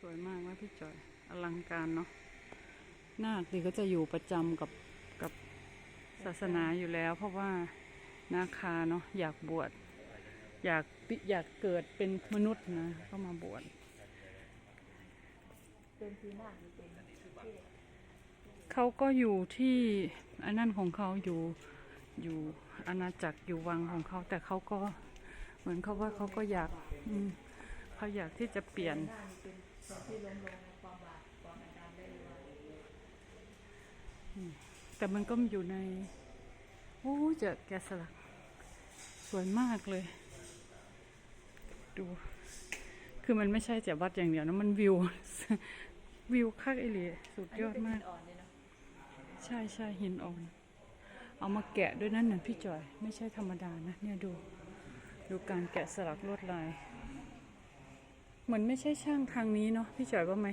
สวยมากนะพี่จอยอลังการเนาะนาคดีก็จะอยู่ประจำกับกับศาสนาอยู่แล้ว เพราะว่านาคาเนาะอยากบวชอยากอยากเกิดเป็นมนุษย์นะก็มาบวชเขาก็อยู่ที่อันนั่นของเขาอยู่อยู่อาณาจักรอยู่วังของเขา แต่เขาก็เหมือนเขาว่าเขาก็อยากอืเขาอยากที่จะเปลี่ยน หน้านี่เป็นส่วนที่ล้มลงในความบาปความอาการได้เลยว่าแต่มันก็อยู่ในโอ้เจะแกะสลัก สวยมากเลย ดู คือมันไม่ใช่แต่วัดอย่างเดียวนะ มันวิว วิวคักไอหลีสุดยอดมากอ่อนเลยเนาะใช่ใช่หินอ่อน เอามาแกะด้วยนั่นน่ะพี่จอย ไม่ใช่ธรรมดานะ เนี่ยดู ดูการแกะสลักลวดลาย เหมือนไม่ใช่ช่างทางนี้เนาะพี่จอยว่าไหม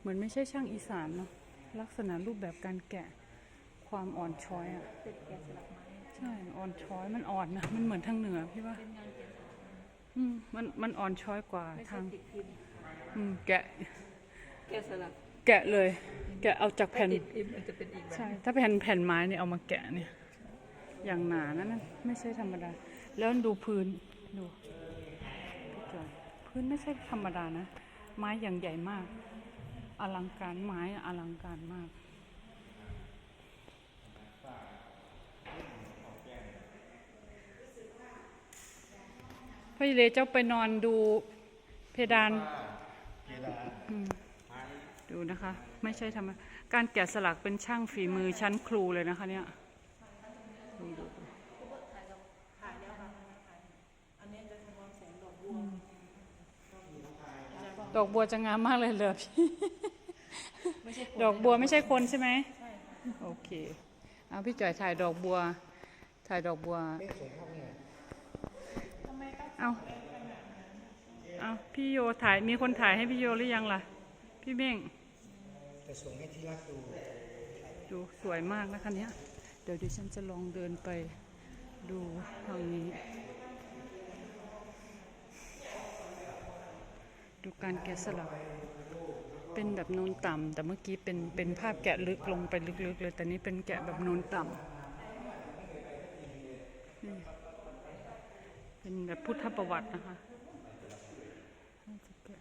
เหมือนไม่ใช่ช่างอีสานเนาะลักษณะรูปแบบการแกะความอ่อนช้อยอะเป็นแกะสลักไม้ใช่อ่อนช้อยมันอ่อนนะมันเหมือนทางเหนือพี่ว่าเป็นงานแกะสลักไม้อืมมันมันอ่อนช้อยกว่าไม่ใช่ทางติดพิมพ์อืมแกะแกะสลักแกะเลย แกะเอาจากแผ่นติดพิมพ์มันจะเป็นอีกแบบใช่ถ้าแผ่นแผ่นไม้เนี่ยเอามาแกะเนี่ย อย่างหนานั่นนะไม่ใช่ธรรมดา แล้วดูพื้นดูพี่จอย พื้นไม่ใช่ธรรมดานะ ไม้อย่างใหญ่มาก อลังการไม้อะอลังการมากพี่เลเจ้าไปนอนดูเพดานเพดานอืมดูนะคะ ไม่ใช่ทำการแกะสลักเป็นช่างฝีมือชั้นครูเลยนะคะเนี่ยดูดูดู ถ่ายแล้วค่ะอันนี้จะสะท้อนแสงดอกบัว ดอกบัวจะงามมากเลยเลยพี่ ไม่ใช่ดอกบัวไม่ใช่คนใช่ไหมใช่โอเคเอาพี่จ่อยถ่ายดอกบัว ถ่ายดอกบัวเมฆสวยมากเนี่ยเอาเอาพี่โยถ่ายมีคนถ่ายให้พี่โยหรือยังล่ะ พี่เบ้งจะส่งให้ที่รักดูดูสวยมากนะคะเนี่ยเดี๋ยวดิฉันจะลองเดินไปดูทางนี้ ดูการแกะสลัก เป็นแบบนูนต่ำแต่เมื่อกี้เป็นเป็นภาพแกะลึกลงไปลึกๆเลย แต่นี้เป็นแกะแบบนูนต่ำเป็นแบบพุทธประวัตินะคะน่าจะแกะ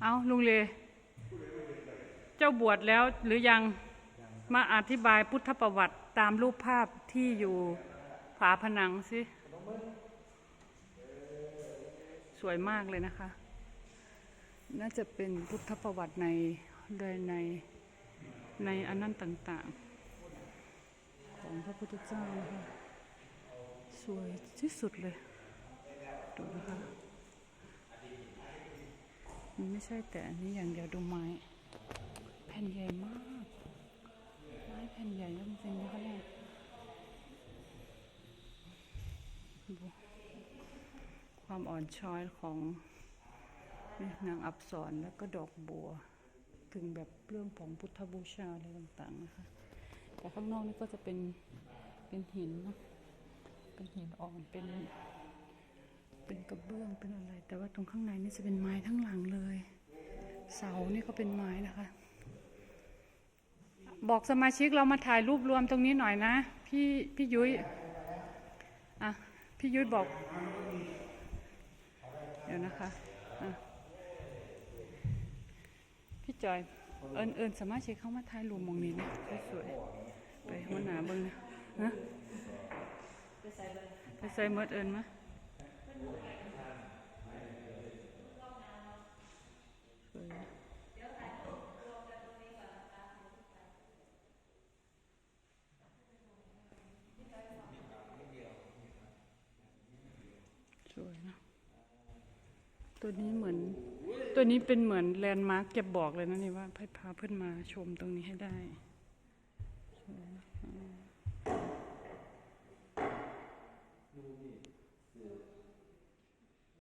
เอาลุงเล เจ้าบวชแล้วหรือยังมาอธิบายพุทธประวัติตามรูปภาพที่อยู่ฝาผนังสิ สวยมากเลยนะคะ น่าจะเป็นพุทธประวัติในโดยในในอันนั้นต่างๆ ของพระพุทธเจ้านะคะสวยที่สุดเลย ดูนะคะมันไม่ใช่แต่อันนี้อย่างเดียวดูไม้ แผ่นใหญ่มาก ไม้แผ่นใหญ่จริงๆนะคะ ความอ่อนช้อยของนางอับสรแล้วก็ดอกบัว ถึงแบบเรื่องของพุทธบูชาอะไรต่างๆนะคะ แต่ข้างนอกนี่ก็จะเป็นเป็นหินเนะเป็นหินอ่อนเป็น เป็นกระเบื้องเป็นอะไร แต่ว่าตรงข้างในนี่จะเป็นไม้ทั้งหลังเลย เสานี่ก็เป็นไม้นะคะ บอกสมาชิกเรามาถ่ายรูปรวมตรงนี้หน่อยนะ พี่พี่ยุ้ยอะพี่ยุ้ยบอก นะคะะพี่จอย เอิญเอิญสามารถเช็คเข้ามาถ่ายรูมมองนี้นะสวยๆไปหันหนาเบิ้งนะฮะไปใส่เมดเอิญมาสวย ตัวนี้เหมือน ตัวนี้เป็นเหมือนแลนด์มาร์กเก็บบอกเลยนะนี่ว่าพาเพื่อนมาชมตรงนี้ให้ได้ดูนี่